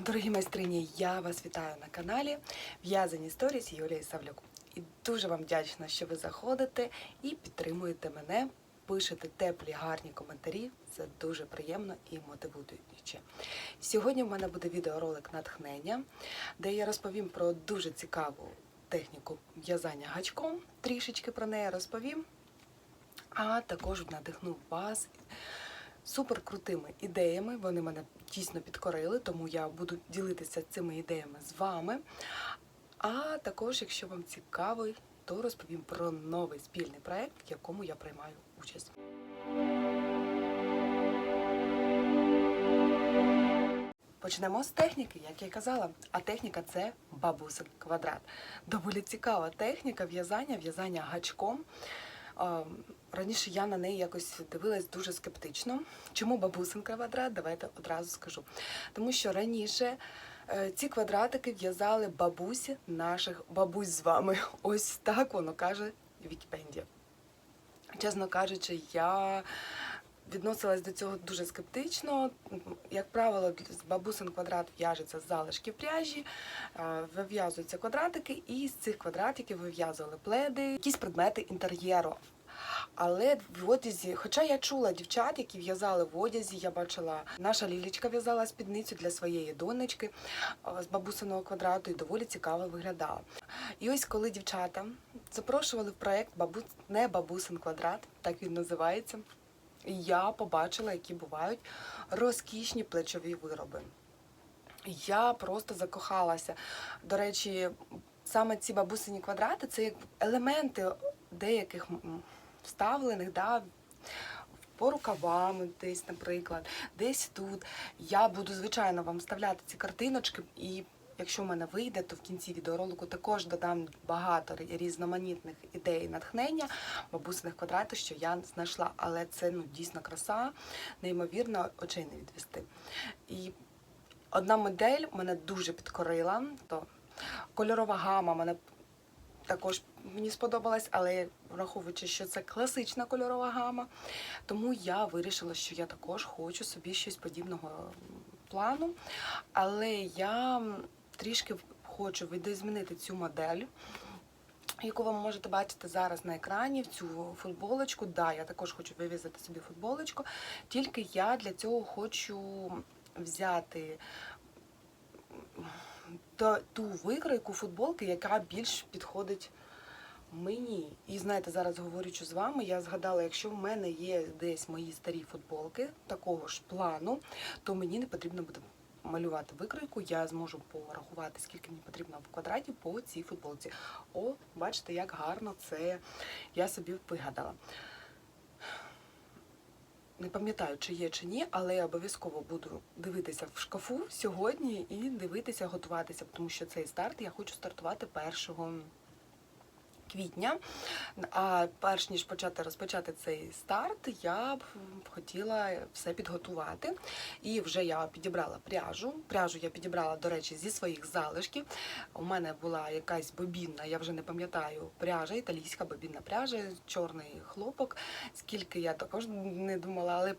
Дорогі майстрині, я вас вітаю на каналі В'язані Сторіс Юлії Савлюк. І дуже вам вдячна, що ви заходите і підтримуєте мене, пишете теплі, гарні коментарі. Це дуже приємно і мотивуюче. Сьогодні в мене буде відеоролик натхнення, де я розповім про дуже цікаву техніку в'язання гачком. Трішечки про неї розповім, а також надихну вас супер крутими ідеями. Вони мене дійсно підкорили, тому я буду ділитися цими ідеями з вами. А також, якщо вам цікавий, то розповім про новий спільний проект, в якому я приймаю участь. Почнемо з техніки, як я й казала. А техніка це бабусин квадрат. Доволі цікава техніка в'язання, в'язання гачком. Раніше я на неї якось дивилась дуже скептично. Чому бабусин квадрат? Давайте одразу скажу. Тому що раніше е, ці квадратики в'язали бабусі наших бабусь з вами. Ось так воно каже Вікіпедія. Чесно кажучи, я відносилась до цього дуже скептично. Як правило, з бабусин квадрат в'яжеться з залишків пряжі, е, вив'язуються квадратики, і з цих квадратиків вив'язували пледи, якісь предмети інтер'єру. Але в одязі, хоча я чула дівчат, які в'язали в одязі, я бачила, наша Лілічка в'язала спідницю для своєї донечки з бабусиного квадрату і доволі цікаво виглядала. І ось коли дівчата запрошували в проект бабу... не бабусин квадрат, так він називається, я побачила, які бувають розкішні плечові вироби. Я просто закохалася. До речі, саме ці бабусині квадрати це як елементи деяких вставлених, да, по рукавам десь, наприклад, десь тут. Я буду, звичайно, вам вставляти ці картиночки, і якщо в мене вийде, то в кінці відеоролику також додам багато різноманітних ідей натхнення бабусиних квадратів, що я знайшла. Але це ну, дійсно краса, неймовірно, очей не відвести. І одна модель мене дуже підкорила. То кольорова гама мене також мені сподобалась, але враховуючи, що це класична кольорова гама, тому я вирішила, що я також хочу собі щось подібного плану. Але я трішки хочу видозмінити цю модель. Яку ви можете бачити зараз на екрані, в цю футболочку. Да, я також хочу вивізати собі футболочку, тільки я для цього хочу взяти та- ту викройку футболки, яка більш підходить мені. І знаєте, зараз говорячи з вами, я згадала, якщо в мене є десь мої старі футболки такого ж плану, то мені не потрібно буде малювати викройку, я зможу порахувати, скільки мені потрібно в квадраті по цій футболці. О, бачите, як гарно це я собі вигадала. Не пам'ятаю, чи є чи ні, але я обов'язково буду дивитися в шкафу сьогодні і дивитися, готуватися, тому що цей старт я хочу стартувати 1 квітня. А перш ніж почати розпочати цей старт, я б хотіла все підготувати. І вже я підібрала пряжу. Пряжу я підібрала, до речі, зі своїх залишків. У мене була якась бобінна, я вже не пам'ятаю, пряжа, італійська бобінна пряжа, чорний хлопок. Скільки я також не думала, але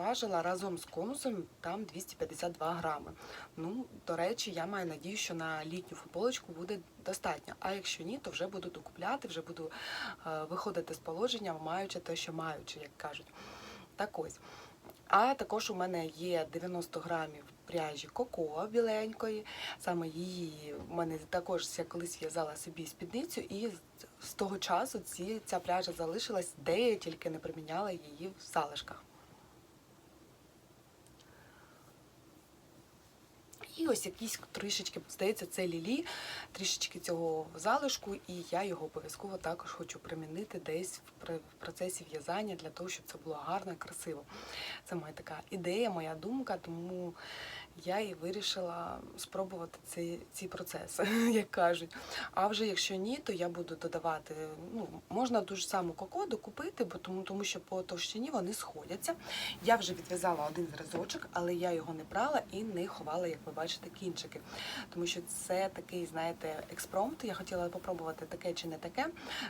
переважила разом з конусом там 252 грами. Ну, до речі, я маю надію, що на літню футболочку буде достатньо. А якщо ні, то вже буду докупляти, вже буду е, виходити з положення, маючи те, що маючи, як кажуть. Так ось. А також у мене є 90 грамів пряжі коко біленької. Саме її в мене також я колись в'язала собі спідницю, і з того часу ці, ця пряжа залишилась, де я тільки не приміняла її в залишках. І ось якісь трішечки, здається, це лілі, трішечки цього залишку, і я його обов'язково також хочу примінити десь в пр- процесі в'язання для того, щоб це було гарно красиво. Це моя така ідея, моя думка, тому я і вирішила спробувати ці, ці процеси, як кажуть. А вже якщо ні, то я буду додавати. Ну, можна ту ж саму кокоду купити, бо тому, тому що по товщині вони сходяться. Я вже відв'язала один зразочок, але я його не брала і не ховала, як ви бачите, кінчики. Тому що це такий, знаєте, експромт. Я хотіла попробувати таке чи не таке.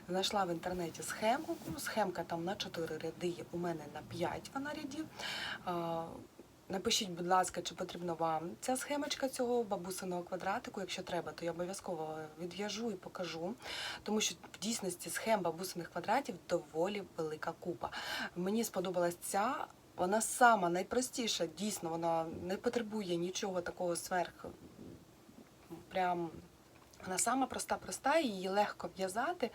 Знайшла в інтернеті схему. Ну, Схемка там на 4 ряди, у мене на 5 вона рядів. Напишіть, будь ласка, чи потрібна вам ця схемочка цього бабусиного квадратику. Якщо треба, то я обов'язково відв'яжу і покажу. Тому що в дійсності схем бабусиних квадратів доволі велика купа. Мені сподобалась ця. Вона сама найпростіша, дійсно, вона не потребує нічого такого сверх. Прям вона сама проста, проста, її легко в'язати.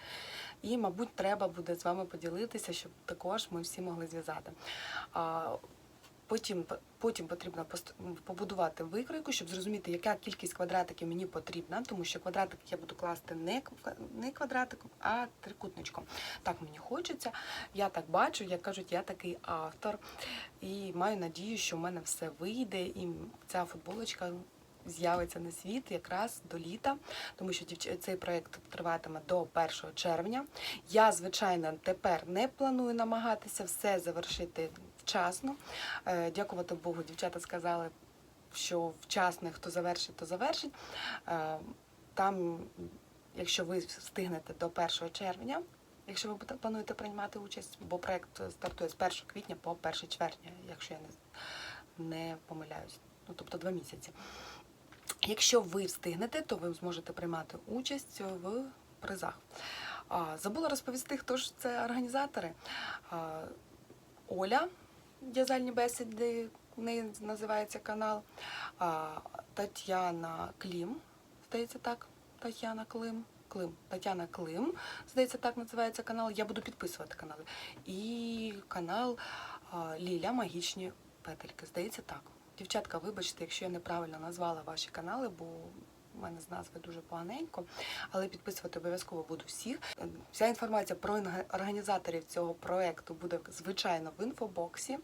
І, мабуть, треба буде з вами поділитися, щоб також ми всі могли зв'язати. Потім, потім потрібно побудувати викройку, щоб зрозуміти, яка кількість квадратиків мені потрібна, тому що квадратик я буду класти не, не квадратиком, а трикутничком. Так мені хочеться. Я так бачу, як кажуть, я такий автор. І маю надію, що в мене все вийде, і ця футболочка з'явиться на світ якраз до літа, тому що цей проєкт триватиме до 1 червня. Я, звичайно, тепер не планую намагатися все завершити вчасно. Е, Дякувати Богу, дівчата сказали, що вчасно хто завершить, то завершить. Е, Там, якщо ви встигнете до 1 червня, якщо ви плануєте приймати участь, бо проєкт стартує з 1 квітня по 1 червня, якщо я не помиляюсь. Ну, тобто два місяці. Якщо ви встигнете, то ви зможете приймати участь в призах. Забула розповісти, хто ж це організатори. Оля, в'язальні бесіди, в неї називається канал. Тетяна Клім, здається так, Тетяна Клим. Клим, Тетяна Клим, здається, так називається канал. Я буду підписувати канали. І канал Ліля Магічні петельки. Здається, так. Дівчатка, вибачте, якщо я неправильно назвала ваші канали, бо у мене з назви дуже поганенько, але підписувати обов'язково буду всіх. Вся інформація про організаторів цього проекту буде звичайно в інфобоксі,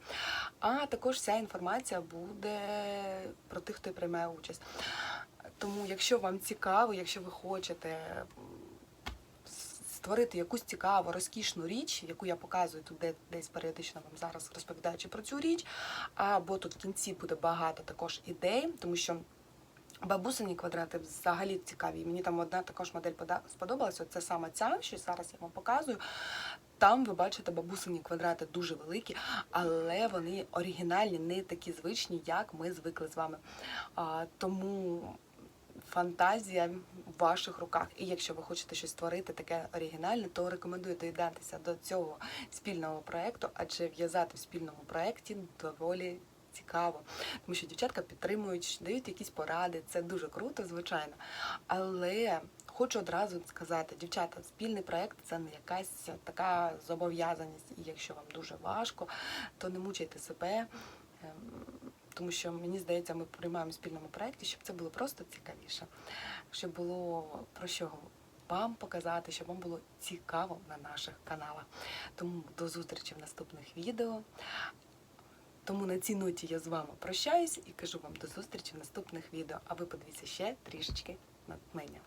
а також вся інформація буде про тих, хто приймає участь. Тому, якщо вам цікаво, якщо ви хочете створити якусь цікаву, розкішну річ, яку я показую тут де- десь періодично вам зараз розповідаючи про цю річ, або тут в кінці буде багато також ідей, тому що. Бабусині квадрати взагалі цікаві. Мені там одна також модель сподобалася. Це саме ця, що зараз я вам показую. Там ви бачите бабусині квадрати дуже великі, але вони оригінальні, не такі звичні, як ми звикли з вами. А, тому фантазія в ваших руках. І якщо ви хочете щось створити таке оригінальне, то рекомендую доєднатися до цього спільного проекту, адже в'язати в спільному проекті доволі цікаво, тому що дівчатка підтримують, дають якісь поради. Це дуже круто, звичайно. Але хочу одразу сказати, дівчата, спільний проект це не якась така зобов'язаність. І якщо вам дуже важко, то не мучайте себе. ем, Тому що мені здається, ми приймаємо в спільному проєкті, щоб це було просто цікавіше, щоб було про що вам показати, щоб вам було цікаво на наших каналах. Тому до зустрічі в наступних відео. Тому на цій ноті я з вами прощаюсь і кажу вам до зустрічі в наступних відео. А ви подивіться ще трішечки натхнення.